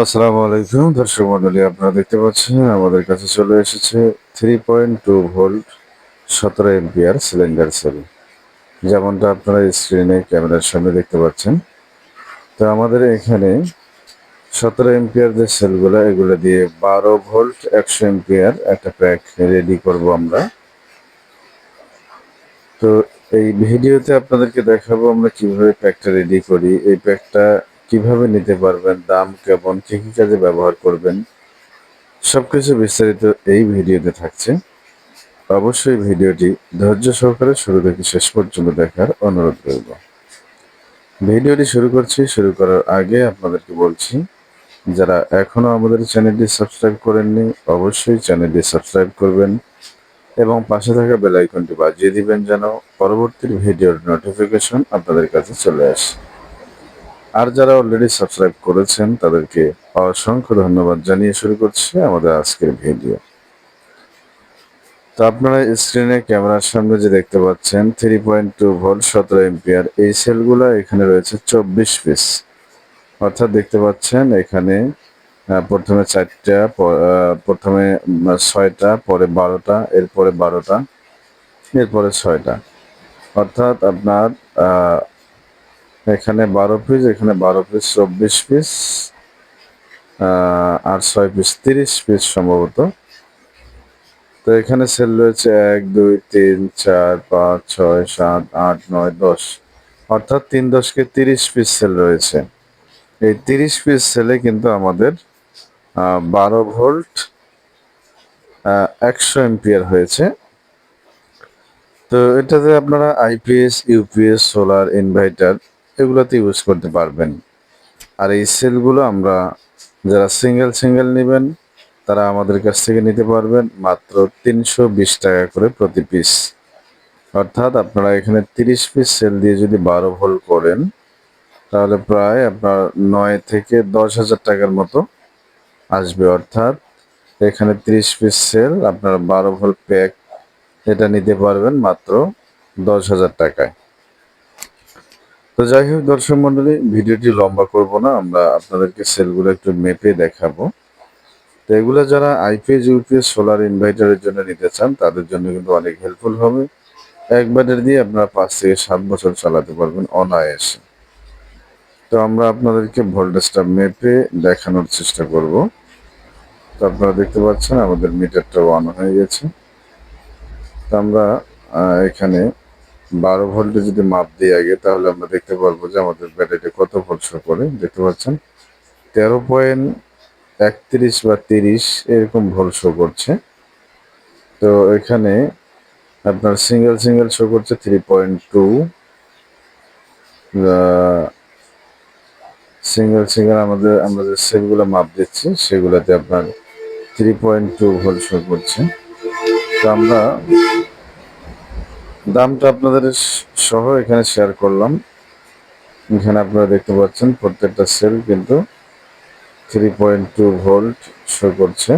আসসালামু আলাইকুম, দর্শক মন্ডলী, আপনারা দেখতে পাচ্ছেন আমাদের কাছে চলে এসেছে থ্রি পয়েন্ট টু ভোল্ট সতেরো এমপিআর সিলিন্ডার সেল যেমনটা আপনারা স্ক্রিনে ক্যামেরার সামনে দেখতে পাচ্ছেন। তো আমাদের এখানে সতেরো এমপিআর যে সেলগুলো এগুলো দিয়ে বারো ভোল্ট একশো এমপিআর একটা প্যাক রেডি করব আমরা। তো এই ভিডিওতে আপনাদেরকে দেখাবো আমরা কীভাবে প্যাকটা রেডি করি। এই প্যাকটা কীভাবে নিতে পারবেন, দাম কেমন, কি কি কাজে ব্যবহার করবেন, সবকিছু বিস্তারিত এই ভিডিওতে থাকছে। অবশ্যই ভিডিওটি ধৈর্য সহকারে শুরু থেকে শেষ পর্যন্ত দেখার অনুরোধ করব ভিডিওটি শুরু করছি, শুরু করার আগে আপনাদেরকে বলছি, যারা এখনও আমাদের চ্যানেলটি সাবস্ক্রাইব করেননি, অবশ্যই চ্যানেলটি সাবস্ক্রাইব করবেন এবং পাশে থাকা বেল আইকনটি বাজিয়ে দিবেন যেন পরবর্তী ভিডিওর নোটিফিকেশন আপনাদের কাছে চলে আসে। আর যারা অলরেডি সাবস্ক্রাইব করেছেন, তাদেরকে অসংখ্য ধন্যবাদ জানিয়ে শুরু করছি আমাদের আজকের ভিডিও তো আপনারা স্ক্রিনে ক্যামেরার সামনে যে দেখতে পাচ্ছেন থ্রি পয়েন্ট টু ভোল্ট সতেরো এমপিআর এই সেলগুলো এখানে রয়েছে চব্বিশ পিস অর্থাৎ দেখতে পাচ্ছেন এখানে প্রথমে চারটা প্রথমে ছয়টা, পরে বারোটা, এরপরে বারোটা, এরপরে ছয়টা। অর্থাৎ আপনার এখানে বারো পিস এখানে বারো পিস চব্বিশ পিস আর ছয় পিস তিরিশ পিস সম্ভবত। তো এখানে সেল রয়েছে এক, দুই, তিন, চার, পাঁচ, ছয়, সাত, আট, নয়, দশ। অর্থাৎ তিন দশকে তিরিশ পিস সেল রয়েছে। এই তিরিশ পিস সেলে কিন্তু আমাদের বারো ভোল্ট একশো এমপিয়ার হয়েছে। তো এটাতে আপনারা আইপিএস ইউপিএস সোলার ইনভার্টার এগুলোতে ইউজ করতে পারবেন। আর এই সেলগুলো আমরা যারা সিঙ্গেল সিঙ্গেল নেবেন, তারা আমাদের কাছ থেকে নিতে পারবেন মাত্র তিনশো বিশ টাকা করে প্রতি পিস অর্থাৎ আপনারা এখানে তিরিশ পিস সেল দিয়ে যদি বারো ভোল করেন, তাহলে প্রায় আপনার নয় থেকে দশ হাজার টাকার মতো আসবে। অর্থাৎ এখানে তিরিশ পিস সেল আপনার বারো ভোল প্যাক এটা নিতে পারবেন মাত্র দশ হাজার টাকায়। তো যাই হোক, দর্শক মন্ডলী, ভিডিওটি লম্বা করব না, আমরা আপনাদেরকে সেলগুলো একটু মেপে দেখাবো। তো এগুলো যারা আইপিএস ইউপিএস সোলার ইনভার্টারের জন্য নিতে চান, তাদের জন্য কিন্তু অনেক হেল্পফুল হবে। এক দিয়ে আপনারা পাঁচ থেকে সাত বছর চালাতে পারবেন অনায়াসে। তো আমরা আপনাদেরকে ভোল্টেজটা মেপে দেখানোর চেষ্টা করব। তো আপনারা দেখতে পাচ্ছেন আমাদের মিটারটা অন হয়ে গেছে। তো আমরা এখানে বারো ভোল্টে যদি মাপ দিই আগে তাহলে আমরা দেখতে পারব যে আমাদের ব্যাটারিটা কত ভোল্ট শো করে দেখতে পাচ্ছেন? তেরো পয়েন্ট একত্রিশ বা তিরিশ এরকম ভোল্ট শো করছে। তো এখানে আপনার সিঙ্গেল সিঙ্গেল শো করছে three point two single single আমাদের আমরা যে সেলগুলো মাপ দিচ্ছি, সেগুলোতে আপনার three point two volt show করছে। তো আমরা দামটা আপনাদের সহ এখানে শেয়ার করলাম। এখানে আপনারা দেখতে পাচ্ছেন প্রত্যেকটা সেল কিন্তু three point two volt show করছে।